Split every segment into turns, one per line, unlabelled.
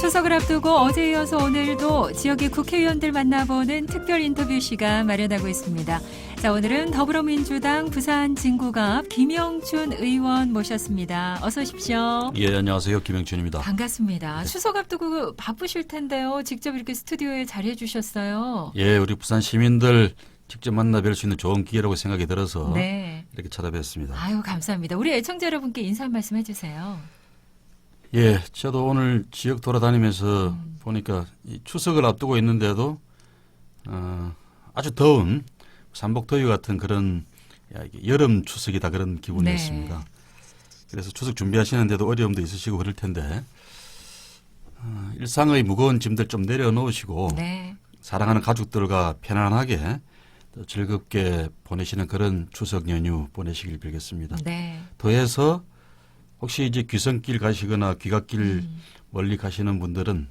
추석을 앞두고 어제 이어서 오늘도 지역의 국회의원들 만나보는 특별 인터뷰 시간 마련하고 있습니다. 자, 오늘은 더불어민주당 부산 진구갑 김영춘 의원 모셨습니다. 어서 오십시오.
예, 안녕하세요. 김영춘입니다.
반갑습니다. 추석 앞두고 바쁘실 텐데요. 직접 이렇게 스튜디오에 자리해 주셨어요.
예, 우리 부산 시민들 직접 만나 뵐 수 있는 좋은 기회라고 생각이 들어서
네.
이렇게 찾아뵙습니다.
아유, 감사합니다. 우리 애청자 여러분께 인사 한 말씀 해 주세요.
예, 저도 오늘 지역 돌아다니면서
음.
보니까 이 추석을 앞두고 있는데도 어, 아주 더운 삼복더위 같은 그런 야, 여름 추석이다 그런 기분이었습니다.
네.
그래서 추석 준비하시는데도 어려움도 있으시고 그럴 텐데 어, 일상의 무거운 짐들 좀 내려놓으시고
네.
사랑하는 가족들과 편안하게 또 즐겁게 보내시는 그런 추석 연휴 보내시길 빌겠습니다.
네.
더해서 혹시 이제 귀성길 가시거나 귀갓길
음.
멀리 가시는 분들은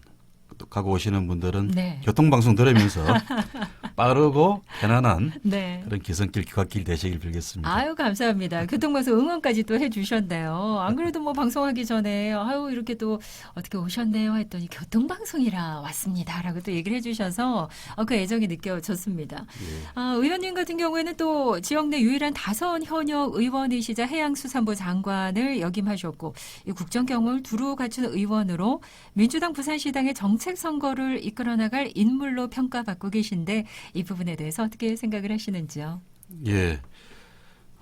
또 가고 오시는 분들은
네.
교통방송 들으면서 빠르고 편안한
네.
그런 귀성길 귀갓길 되시길 빌겠습니다.
아유 감사합니다. 교통방송 응원까지 또 해주셨네요. 안 그래도 뭐 방송하기 전에 아유 이렇게 또 어떻게 오셨네요 했더니 교통방송이라 왔습니다라고 또 얘기를 해주셔서 어, 그 애정이 느껴졌습니다.
예.
아, 의원님 같은 경우에는 또 지역 내 유일한 다선 현역 의원이시자 해양수산부 장관을 역임하셨고 이 국정 경험을 두루 갖춘 의원으로 민주당 부산시당의 정책 선거를 이끌어 나갈 인물로 평가받고 계신데 이 부분에 대해서 어떻게 생각을 하시는지요?
예.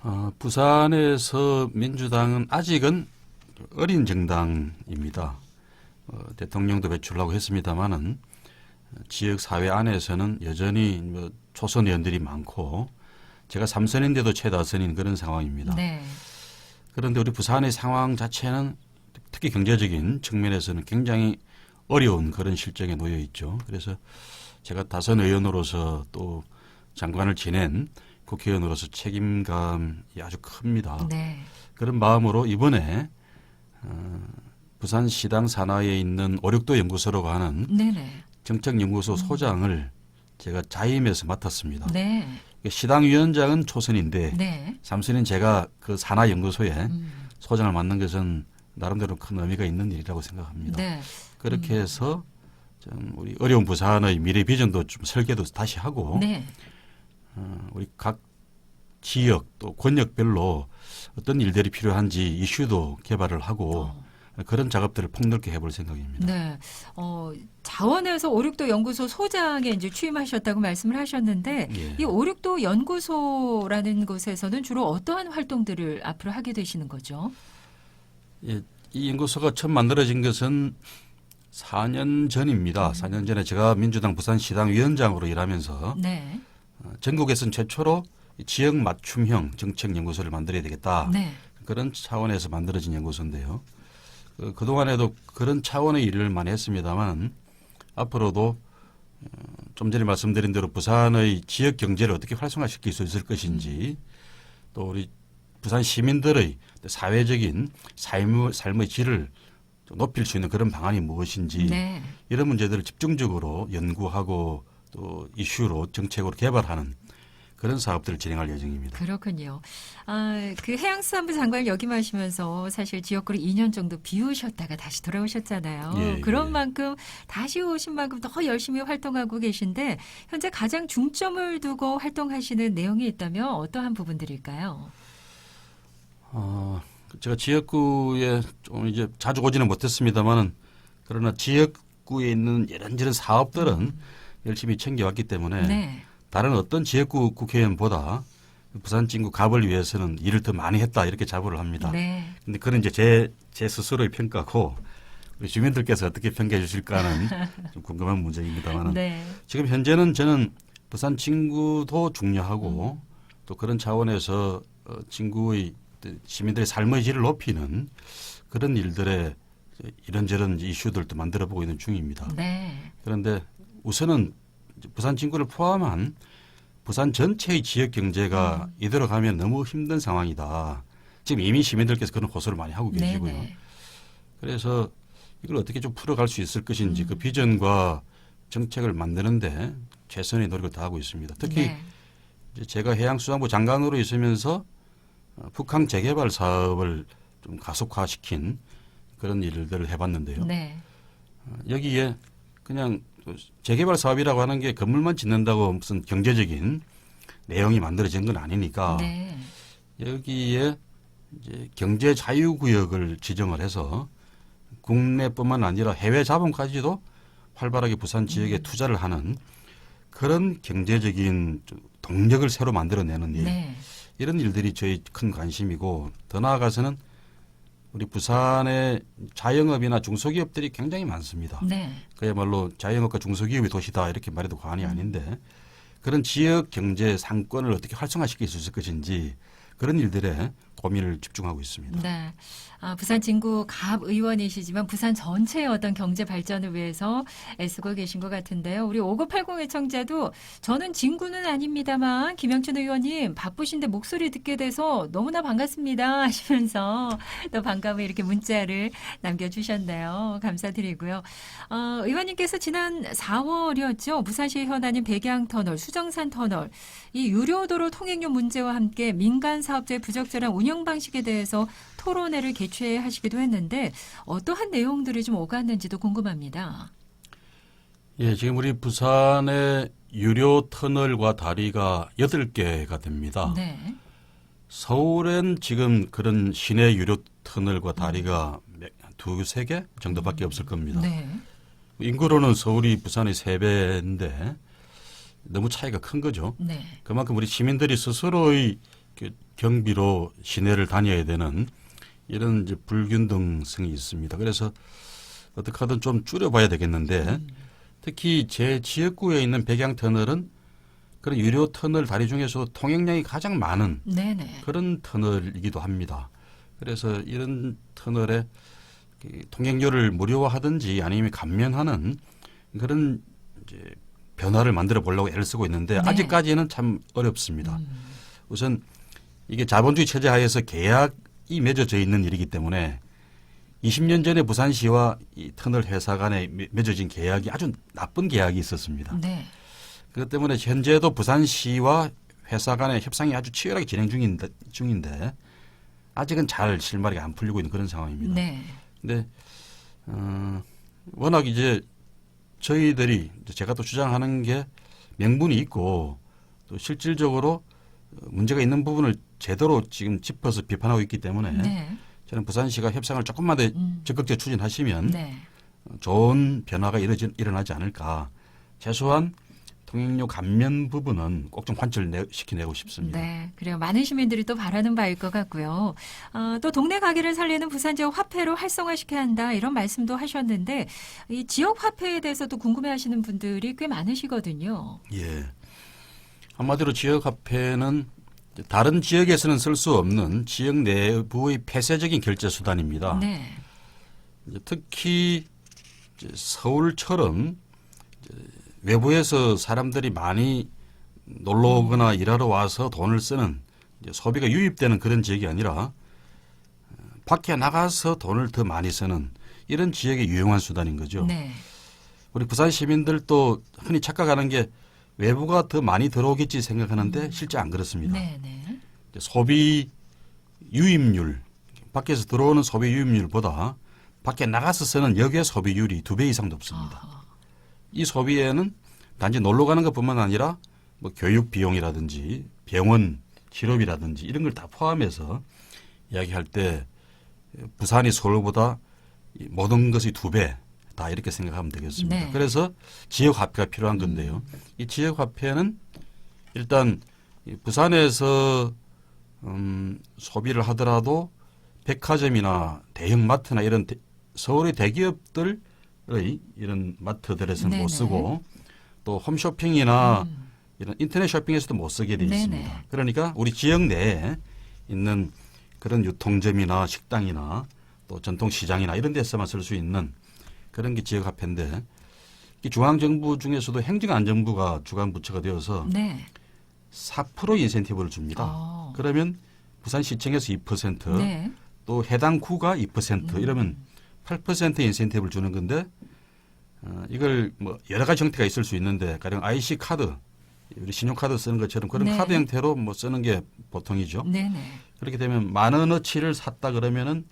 어, 부산에서 민주당은 아직은 어린 정당입니다. 어, 대통령도 배출하고 했습니다마는 지역 사회 안에서는 여전히 뭐 초선 의원들이 많고 제가 삼선인데도 최다선인 그런 상황입니다.
네.
그런데 우리 부산의 상황 자체는 특히 경제적인 측면에서는 굉장히 어려운 그런 실정에 놓여 있죠. 그래서 제가 다선 의원으로서 또 장관을 지낸 국회의원으로서 책임감이 아주 큽니다.
네.
그런 마음으로 이번에 어, 부산시당 산하에 있는 오륙도 연구소라고 하는
네네.
정책연구소 소장을 제가 자임해서 맡았습니다.
네.
시당 위원장은 초선인데
네.
삼선인 제가 그 산하 연구소에
음.
소장을 맡는 것은 나름대로 큰 의미가 있는 일이라고 생각합니다.
네.
그렇게 해서 좀 우리 어려운 부산의 미래 비전도 좀 설계도 다시 하고
네.
어, 우리 각 지역 또 권역별로 어떤 일들이 필요한지 이슈도 개발을 하고
어.
그런 작업들을 폭넓게 해볼 생각입니다.
네. 어, 자원에서 오륙도 연구소 소장에 이제 취임하셨다고 말씀을 하셨는데
예.
이 오륙도 연구소라는 곳에서는 주로 어떠한 활동들을 앞으로 하게 되시는 거죠?
예, 이 연구소가 처음 만들어진 것은 4년 전입니다. 4년 전에 제가 민주당 부산시당 위원장으로 일하면서
네.
어, 전국에서는 최초로 이 지역 맞춤형 정책 연구소를 만들어야 되겠다.
네.
그런 차원에서 만들어진 연구소인데요. 그, 그동안에도 그런 차원의 일을 많이 했습니다만 앞으로도 어, 좀 전에 말씀드린 대로 부산의 지역 경제를 어떻게 활성화시킬 수 있을 것인지 또 우리 부산 시민들의 사회적인 삶의, 삶의 질을 좀 높일 수 있는 그런 방안이 무엇인지
네.
이런 문제들을 집중적으로 연구하고 또 이슈로 정책으로 개발하는 그런 사업들을 진행할 예정입니다.
그렇군요. 아, 그 해양수산부 장관을 역임하시면서 사실 지역구를 2년 정도 비우셨다가 다시 돌아오셨잖아요.
예,
그런
예.
만큼 다시 오신 만큼 더 열심히 활동하고 계신데 현재 가장 중점을 두고 활동하시는 내용이 있다면 어떠한 부분들일까요?
어, 제가 지역구에 좀 이제 자주 오지는 못했습니다만은 그러나 지역구에 있는 이런저런 사업들은 열심히 챙겨왔기 때문에
네.
다른 어떤 지역구 국회의원보다 부산 진구 갑을 위해서는 일을 더 많이 했다 이렇게 자부를 합니다.
네.
근데 그건 이제 제, 제 스스로의 평가고 우리 주민들께서 어떻게 평가해 주실까는 좀 궁금한 문제입니다만은
네.
지금 현재는 저는 부산 진구도 중요하고 또 그런 차원에서 어, 진구의 시민들의 삶의 질을 높이는 그런 일들에 이런저런 이슈들도 만들어 보고 있는 중입니다.
네.
그런데 우선은 부산 진구를 포함한 부산 전체의 지역 경제가 이대로 가면 너무 힘든 상황이다. 지금 이미 시민들께서 그런 호소를 많이 하고 계시고요.
네네.
그래서 이걸 어떻게 좀 풀어갈 수 있을 것인지 그 비전과 정책을 만드는데 최선의 노력을 다하고 있습니다. 특히
네.
제가 해양수산부 장관으로 있으면서 어, 북항 재개발 사업을 좀 가속화시킨 그런 일들을 해봤는데요.
네.
어, 여기에 그냥 재개발 사업이라고 하는 게 건물만 짓는다고 무슨 경제적인 내용이 만들어진 건 아니니까
네.
여기에 이제 경제 자유 구역을 지정을 해서 국내뿐만 아니라 해외 자본까지도 활발하게 부산 지역에 투자를 하는 그런 경제적인 좀 동력을 새로 만들어내는 일
네.
이런 일들이 저희 큰 관심이고 더 나아가서는 우리 부산의 자영업이나 중소기업들이 굉장히 많습니다.
네.
그야말로 자영업과 중소기업의 도시다 이렇게 말해도 과언이 아닌데 그런 지역 경제 상권을 어떻게 활성화시킬 수 있을 것인지 그런 일들에 고민을 집중하고 있습니다.
네. 아, 부산 진구 갑 의원이시지만 부산 전체의 어떤 경제 발전을 위해서 애쓰고 계신 것 같은데요. 우리 5980 애청자도 저는 진구는 아닙니다만 김영춘 의원님 바쁘신데 목소리 듣게 돼서 너무나 반갑습니다 하시면서 또 반가움에 이렇게 문자를 남겨주셨네요. 감사드리고요. 어, 의원님께서 지난 4월이었죠. 부산시 현안인 백양터널, 수정산 터널 이 유료도로 통행료 문제와 함께 민간 사업자의 부적절한 운영 방식에 대해서 토론회를 개최하시기도 했는데 어떠한 내용들이 좀 오갔는지도 궁금합니다.
예, 지금 우리 부산의 유료 터널과 다리가 8개가 됩니다.
네.
서울엔 지금 그런 시내 유료 터널과 다리가 몇- 두세 개 정도밖에 없을 겁니다.
네.
인구로는 서울이 부산의 세 배인데 너무 차이가 큰 거죠.
네.
그만큼 우리 시민들이 스스로의 그 경비로 시내를 다녀야 되는 이런 이제 불균등성이 있습니다. 그래서 어떻게 하든 좀 줄여봐야 되겠는데 특히 제 지역구에 있는 백양 터널은 그런 유료 터널 다리 중에서도 통행량이 가장 많은
네네.
그런 터널이기도 합니다. 그래서 이런 터널에 그 통행료를 무료화하든지 아니면 감면하는 그런 이제 변화를 만들어 보려고 애를 쓰고 있는데
네.
아직까지는 참 어렵습니다.
음.
우선 이게 자본주의 체제 하에서 계약이 맺어져 있는 일이기 때문에 20년 전에 부산시와 이 터널 회사 간에 맺- 맺어진 계약이 아주 나쁜 계약이 있었습니다.
네.
그것 때문에 현재도 부산시와 회사 간의 협상이 아주 치열하게 진행 중인데, 중인데 아직은 잘 실마리가 안 풀리고 있는 그런 상황입니다.
네.
근데 어, 워낙 이제 저희들이 제가 또 주장하는 게 명분이 있고 또 실질적으로 어, 문제가 있는 부분을 제대로 지금 짚어서 비판하고 있기 때문에
네.
저는 부산시가 협상을 조금만 더
음.
적극적으로 추진하시면
네.
좋은 변화가 일어지, 일어나지 않을까. 최소한 통행료 감면 부분은 꼭좀 관철시켜내고 싶습니다.
네, 그래요. 많은 시민들이 또 바라는 바일 것 같고요. 어, 또 동네 가게를 살리는 부산 지역 화폐로 활성화시켜야 한다 이런 말씀도 하셨는데 이 지역 화폐에 대해서도 궁금해하시는 분들이 꽤 많으시거든요.
예. 한마디로 지역 화폐는 다른 지역에서는 쓸 수 없는 지역 내부의 폐쇄적인 결제 수단입니다.
네,
특히 서울처럼 외부에서 사람들이 많이 놀러 오거나 일하러 와서 돈을 쓰는 소비가 유입되는 그런 지역이 아니라 어, 밖에 나가서 돈을 더 많이 쓰는 이런 지역에 유용한 수단인 거죠.
네,
우리 부산 시민들도 흔히 착각하는 게 외부가 더 많이 들어오겠지 생각하는데 실제 안 그렇습니다.
네, 네.
소비 유입률 밖에서 들어오는 소비 유입률보다 밖에 나가서 쓰는 역의 소비율이 두 배 이상 높습니다.
아하.
이 소비에는 단지 놀러 가는 것뿐만 아니라 뭐 교육 비용이라든지 병원 치료비라든지 이런 걸 다 포함해서 이야기할 때 부산이 서울보다 이 모든 것이 두 배 다 이렇게 생각하면 되겠습니다.
네.
그래서 지역 화폐가 필요한 건데요. 이 지역 화폐는 일단 이 부산에서 음, 소비를 하더라도 백화점이나 대형 마트나 이런 대- 서울의 대기업들의 이런 마트들에서는
네네.
못 쓰고 또 홈쇼핑이나
음.
이런 인터넷 쇼핑에서도 못 쓰게 돼
네네.
있습니다. 그러니까 우리 지역 내에 있는 그런 유통점이나 식당이나 또 전통시장이나 이런 데서만 쓸 수 있는 그런 게 지역 화폐인데 이 중앙 정부 중에서도 행정안정부가 주관 부처가 되어서
네.
4% 인센티브를 줍니다.
어.
그러면 부산시청에서 2%,
네.
또 해당 구가 2%
음.
이러면 8% 인센티브를 주는 건데 어, 이걸 뭐 여러 가지 형태가 있을 수 있는데 가령 IC 카드 우리 신용카드 쓰는 것처럼 그런
네.
카드 형태로 뭐 쓰는 게 보통이죠.
네, 네.
그렇게 되면 만 원어치를 샀다 그러면은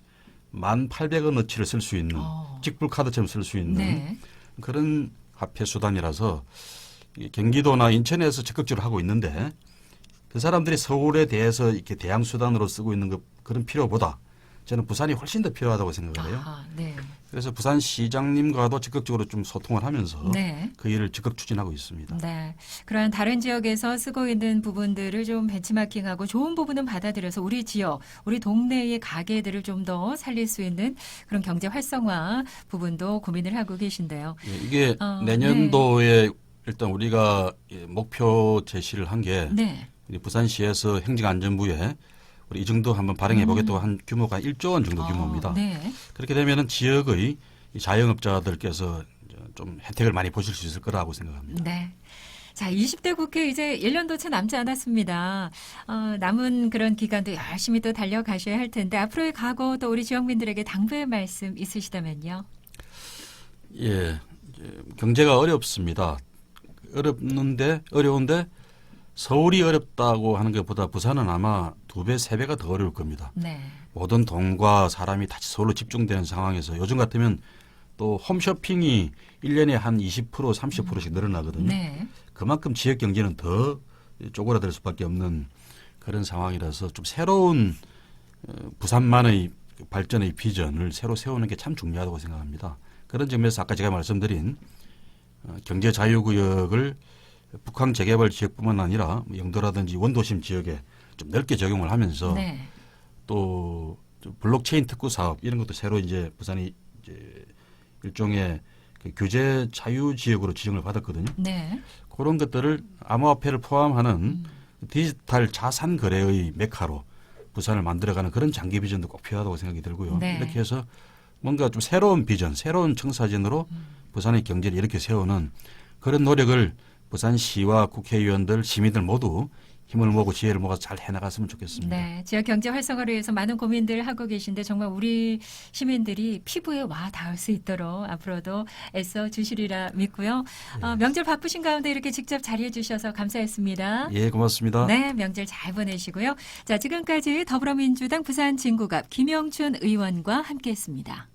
만 800원어치를 쓸 수 있는
어.
직불 카드처럼 쓸 수 있는
네.
그런 화폐 수단이라서 이 경기도나 인천에서 적극적으로 하고 있는데 그 사람들이 서울에 대해서 이렇게 대항 수단으로 쓰고 있는 것 그런 필요보다 저는 부산이 훨씬 더 필요하다고 생각을 해요.
아하, 네.
그래서 부산 시장님과도 적극적으로 좀 소통을 하면서
네.
그 일을 적극 추진하고 있습니다.
네. 그러한 다른 지역에서 쓰고 있는 부분들을 좀 벤치마킹하고 좋은 부분은 받아들여서 우리 지역, 우리 동네의 가게들을 좀 더 살릴 수 있는 그런 경제 활성화 부분도 고민을 하고 계신데요.
예, 이게
어,
내년도에 일단 우리가 예, 목표 제시를 한게
네.
부산시에서 행정안전부에 우리 이 정도 한번 발행해 보겠다고 한 규모가 1조 원 정도 규모입니다.
어, 네.
그렇게 되면은 지역의 이 자영업자들께서 좀 혜택을 많이 보실 수 있을 거라고 생각합니다.
네. 자, 20대 국회 이제 1년도 채 남지 않았습니다. 어, 남은 그런 기간도 열심히 또 달려가셔야 할 텐데 앞으로의 각오 또 우리 지역민들에게 당부의 말씀 있으시다면요.
예, 경제가 어렵습니다. 어렵는데 어려운데 서울이 어렵다고 하는 것보다 부산은 아마 두 배, 세 배가 더 어려울 겁니다.
네.
모든 돈과 사람이 다시 서울로 집중되는 상황에서 요즘 같으면 또 홈쇼핑이 1년에 한 20%, 30%씩 늘어나거든요.
네.
그만큼 지역 경제는 더 쪼그라들 수밖에 없는 그런 상황이라서 좀 새로운 어, 부산만의 발전의 비전을 새로 세우는 게 참 중요하다고 생각합니다. 그런 점에서 아까 제가 말씀드린 어, 경제 자유구역을 북한 재개발 지역뿐만 아니라 뭐 영도라든지 원도심 지역에 좀 넓게 적용을 하면서
네.
또좀 블록체인 특구 사업 이런 것도 새로 이제 부산이 이제 일종의 그 규제 자유 지역으로 지정을 받았거든요.
네.
그런 것들을 암호화폐를 포함하는
음.
디지털 자산 거래의 메카로 부산을 만들어가는 그런 장기 비전도 꼭 필요하다고 생각이 들고요.
네.
이렇게 해서 뭔가 좀 새로운 비전, 새로운 청사진으로
음.
부산의 경제를 이렇게 세우는 그런 노력을 부산시와 국회의원들, 시민들 모두 힘을 모으고 지혜를 모아서 잘 해나갔으면 좋겠습니다.
네, 지역 경제 활성화를 위해서 많은 고민들 하고 계신데 정말 우리 시민들이 피부에 와 닿을 수 있도록 앞으로도 애써 주시리라 믿고요. 어, 명절 바쁘신 가운데 이렇게 직접 자리해 주셔서 감사했습니다.
예, 고맙습니다.
네, 명절 잘 보내시고요. 자, 지금까지 더불어민주당 부산 진구갑 김영춘 의원과 함께했습니다.